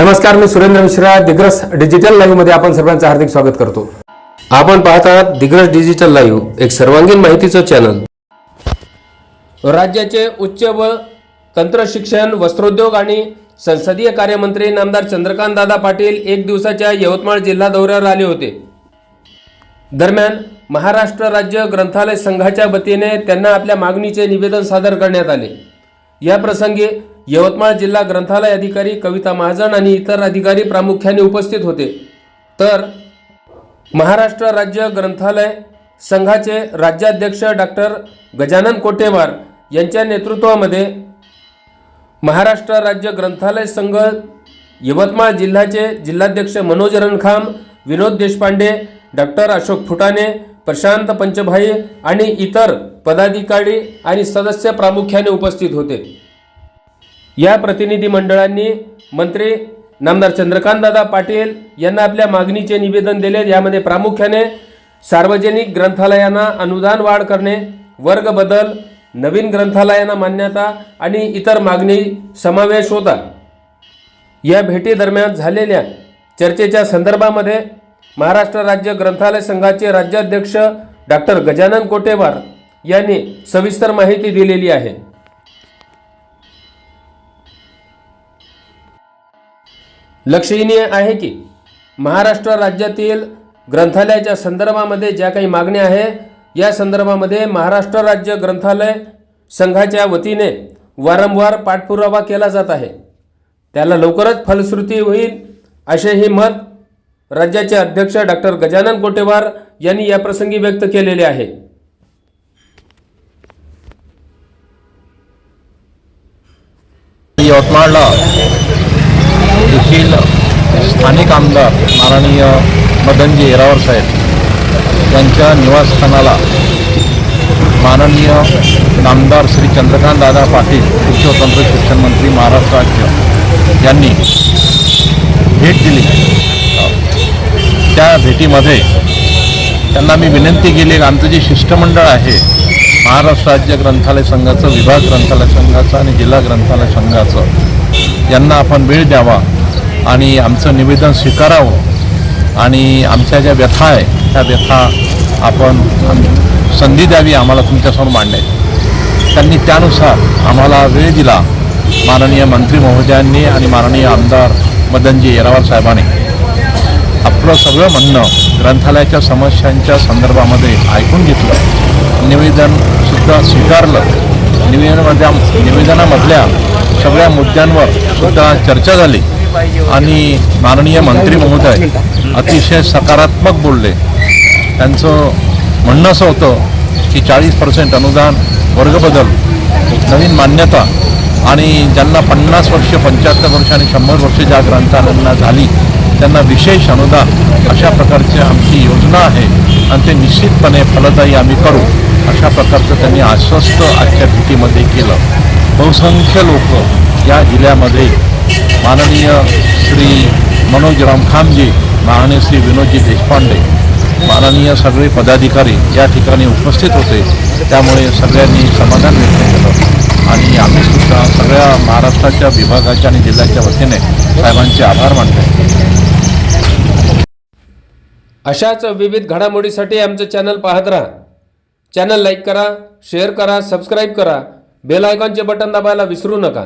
नमस्कार मी सुरेंद्र मिश्रा दिग्रस डिजिटल लाईव्हमध्ये आपण सर्वांचं हार्दिक स्वागत करतो. आपण पाहत आहात दिग्रस डिजिटल लाईव्ह एक सर्वांगीण माहितीचं चॅनल राज्याचे उच्च व तंत्र शिक्षण वस्त्रोद्योग आणि संसदीय कार्यमंत्री नामदार चंद्रकांत दादा पाटील एक दिवसाच्या यवतमाळ जिल्हा दौऱ्यावर आले होते. दरम्यान महाराष्ट्र राज्य ग्रंथालय संघाच्या वतीने त्यांना आपल्या मागणीचे निवेदन सादर करण्यात आले. या प्रसंगी यवतमाळ जिल्हा ग्रंथालय अधिकारी कविता महाजन आणि इतर अधिकारी प्रामुख्याने उपस्थित होते. तर महाराष्ट्र राज्य ग्रंथालय संघाचे राज्याध्यक्ष डॉक्टर गजानन कोटेवार यांच्या नेतृत्वामध्ये महाराष्ट्र राज्य ग्रंथालय संघ यवतमाळ जिल्ह्याचे जिल्हाध्यक्ष मनोज रणखाम विनोद देशपांडे डॉक्टर अशोक फुटाणे प्रशांत पंचभाई आणि इतर पदाधिकारी आणि सदस्य प्रामुख्याने उपस्थित होते. या प्रतिनिधी मंडळांनी मंत्री नामदार चंद्रकांतदादा पाटील यांना आपल्या मागणीचे निवेदन दिले. यामध्ये प्रामुख्याने सार्वजनिक ग्रंथालयांना अनुदान वाढ करणे वर्ग बदल नवीन ग्रंथालयांना मान्यता आणि इतर मागणी समावेश होता. या भेटीदरम्यान झालेल्या चर्चेच्या संदर्भामध्ये महाराष्ट्र राज्य ग्रंथालय संघाचे राज्याध्यक्ष डॉक्टर गजानन कोटेवार यांनी सविस्तर माहिती दिलेली आहे. लक्षणीय आहे की महाराष्ट्र राज्यातील ग्रंथालयाच्या संदर्भामध्ये ज्या काही मागण्या आहे या संदर्भामध्ये महाराष्ट्र राज्य ग्रंथालय संघाच्या वतीने वारंवार पाठपुरावा केला जात आहे. त्याला लवकरच फलश्रुती होईल असे हे मत राज्याचे अध्यक्ष डॉक्टर गजानन कोटेवार यांनी या प्रसंगी व्यक्त केलेले आहे. यवतमाळला येथील स्थानिक आमदार माननीय मदनजी येरावर साहेब यांच्या निवासस्थानाला माननीय नामदार श्री चंद्रकांत दादा पाटील उच्च तंत्र शिक्षण मंत्री महाराष्ट्र राज्य यांनी भेट दिली. त्या भेटीमध्ये त्यांना मी विनंती केली आमचं जे शिष्टमंडळ आहे महाराष्ट्र राज्य ग्रंथालय संघाचं विभाग ग्रंथालय संघाचं आणि जिल्हा ग्रंथालय संघाचं यांना आपण वेळ द्यावा. आणि आमचं निवेदन स्वीकारावं. आणि आमच्या ज्या व्यथा आहे त्या व्यथा आपण संधी द्यावी आम्हाला तुमच्यासमोर मांडण्याची. त्यांनी त्यानुसार आम्हाला वेळ दिला माननीय मंत्री महोदयांनी आणि माननीय आमदार मदनजी येरावार साहेबांनी. आपलं सगळं म्हणणं ग्रंथालयाच्या समस्यांच्या संदर्भामध्ये ऐकून घेतलं. निवेदनसुद्धा स्वीकारलं. निवेदनामधल्या निवेदनामधल्या सगळ्या मुद्द्यांवर सुद्धा चर्चा झाली. आणि माननीय मंत्री महोदय अतिशय सकारात्मक बोलले. त्यांचं म्हणणं असं होतं की चाळीस पर्सेंट अनुदान वर्गबदल नवीन मान्यता आणि ज्यांना पन्नास वर्ष पंच्याहत्तर वर्ष आणि शंभर वर्ष ज्या ग्रंथालयांना झाली त्यांना विशेष अनुदान अशा प्रकारची आमची योजना आहे आणि ते निश्चितपणे फलदायी आम्ही करू अशा प्रकारचं त्यांनी आश्वस्त आजच्या भेटीमध्ये केलं. बहुसंख्य लोक या जिल्ह्यामध्ये माननीय श्री मनोज रामखामजी माननीय श्री विनोदजी देशपांडे माननीय सगळे पदाधिकारी या ठिकाणी उपस्थित होते. त्यामुळे सगळ्यांनी समाधान व्यक्त केलं. आणि आम्ही सुद्धा सगळ्या महाराष्ट्राच्या विभागाच्या आणि जिल्ह्याच्या वतीने साहेबांचे आभार मानतो. अशाच विविध घडामोडीसाठी आमचं चॅनल पाहत राहा. चॅनल लाईक करा शेअर करा सबस्क्राईब करा. बेल आयकॉनचे बटन दाबायला विसरू नका.